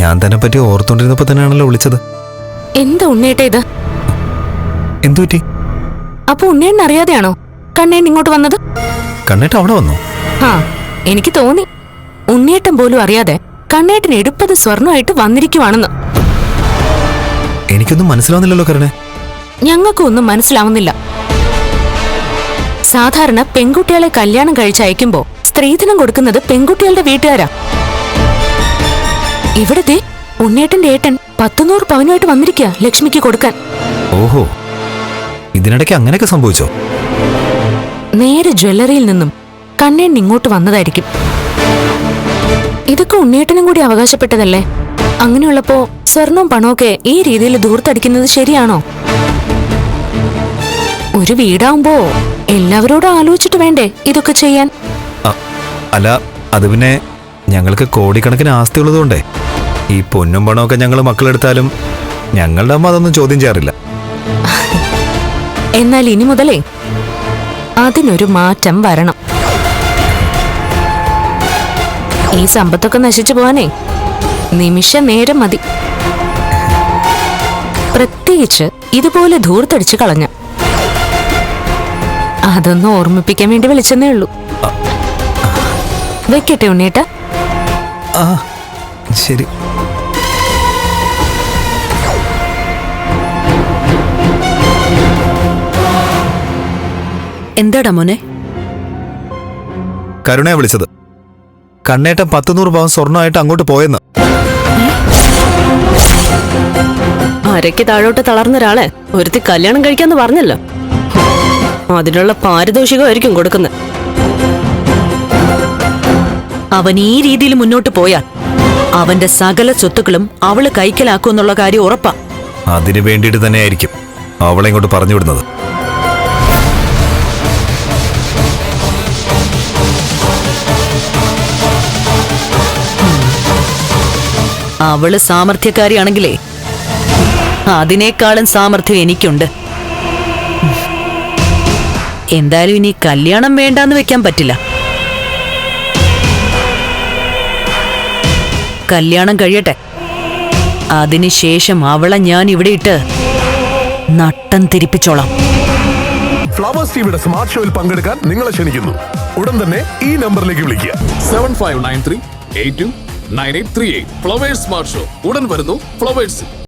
ഞാൻ തന്നെ പറ്റി ഓർത്തോണ്ടിരുന്നപ്പോ തന്നെയാണല്ലോ വിളിച്ചത്. എന്താ ഉണ്ണേട്ട ഇത്? എന്തു പറ്റി അപ്പൊ ഉണ്ണേണ്ണ അറിയാതെയാണോ കണ്ണേൻ ഇങ്ങോട്ട് വന്നത്? കണ്ണേട്ട അവിടെ വന്നു? ആ എനിക്ക് തോന്നി. ഉണ്ണിയേട്ടൻ പോലും അറിയാതെ കണ്ണേട്ടൻ എടുപ്പത് സ്വർണമായിട്ട് വന്നിരിക്കുവാണെന്ന്. എനിക്കൊന്നും മനസ്സിലാവുന്നില്ലല്ലോ കരണേ. ഞങ്ങൾക്കും ഒന്നും മനസ്സിലാവുന്നില്ല. സാധാരണ പെൺകുട്ടികളെ കല്യാണം കഴിച്ചയക്കുമ്പോ സ്ത്രീധനം കൊടുക്കുന്നത് പെൺകുട്ടികളുടെ വീട്ടുകാരാ. ഇവിടത്തെ ഉണ്ണേട്ടന്റെ ഏട്ടൻ പത്തുനൂറ് പവനുമായിട്ട് വന്നിരിക്കുക ലക്ഷ്മിക്ക് കൊടുക്കാൻ. ഓഹോ. ഇതിനിടയ്ക്ക് അങ്ങനെയൊക്കെ സംഭവിച്ചോ? നേരെ ജ്വല്ലറിയിൽ നിന്നും കണ്ണേൺ ഇങ്ങോട്ട് വന്നതായിരിക്കും. ഇതൊക്കെ ഉണ്ണേട്ടനും കൂടി അവകാശപ്പെട്ടതല്ലേ? അങ്ങനെയുള്ളപ്പോ സ്വർണവും പണമൊക്കെ ഈ രീതിയിൽ ദൂർത്തടിക്കുന്നത് ശരിയാണോ? ഒരു വീടാവുമ്പോ എല്ലാവരോടും ആലോചിച്ചിട്ട് വേണ്ടേ ഇതൊക്കെ ചെയ്യാൻ? അല്ല അത് പിന്നെ ഞങ്ങൾക്ക് കോടിക്കണക്കിന് ആസ്തി ഉള്ളതുകൊണ്ടേ. ഈ പൊന്നും പണമൊക്കെ ഞങ്ങൾ മക്കളെടുത്താലും ഞങ്ങളുടെ അമ്മ അതൊന്നും ചോദ്യം ചെയ്യാറില്ല. എന്നാൽ ഇനി മുതലേ അതിനൊരു മാറ്റം വരണം. ഈ സമ്പത്തൊക്കെ നശിച്ചു പോവാനേ നിമിഷ നേരം മതി. പ്രത്യേകിച്ച് ഇതുപോലെ ധൂർത്തടിച്ചു കളഞ്ഞ. അതൊന്ന് ഓർമ്മിപ്പിക്കാൻ വേണ്ടി വിളിച്ചെന്നേ ഉള്ളൂ. വെക്കട്ടെ ഉണ്ണേട്ടാ ആ. ശരി. എന്താടാ മോനെ? കരുണയെ വിളിച്ചത്. കണ്ണേട്ടൻ പത്തുനൂറ് പവൻ സ്വർണമായിട്ട് അങ്ങോട്ട് പോയെന്ന്. അരയ്ക്ക് താഴോട്ട് തളർന്ന ഒരാളെ ഒരുത്തി കല്യാണം കഴിക്കാന്ന് പറഞ്ഞല്ലോ. അതിനുള്ള പാരിതോഷികമായിരിക്കും കൊടുക്കുന്നത് അവൻ ഈ രീതിയിൽ മുന്നോട്ട് പോയാൽ അവന്റെ സകല സ്വത്തുക്കളും അവൾ കൈക്കലാക്കുമെന്നുള്ള കാര്യം ഉറപ്പാ. അതിനു വേണ്ടിയിട്ട് തന്നെയായിരിക്കും അവളെ ഇങ്ങോട്ട് പറഞ്ഞു വിടുന്നത്. അവൾ സാമർഥ്യക്കാരിയാണെങ്കിലേ അതിനേക്കാളും സാമർഥ്യം എനിക്കുണ്ട്. എന്തായാലും ഇനി കല്യാണം വേണ്ടാന്ന് വെക്കാൻ പറ്റില്ല. കല്യാണം കഴിയട്ടെ. അതിനുശേഷം അവളെ ഞാൻ ഇവിടെ ഇട്ട് നട്ടം തിരിപ്പിച്ചോളാം. ഫ്ലവേഴ്സ് ടിവിയുടെ സ്മാർട്ട് ഷോയിൽ പങ്കെടുക്കാൻ നിങ്ങളെ ക്ഷണിക്കുന്നു. ഉടൻ തന്നെ ഈ നമ്പറിലേക്ക് വിളിക്കുക. Seven five nine three eight two nine eight three eight. Flowers smart show. ഉടൻ വരുന്നു ഫ്ലവേഴ്സ്.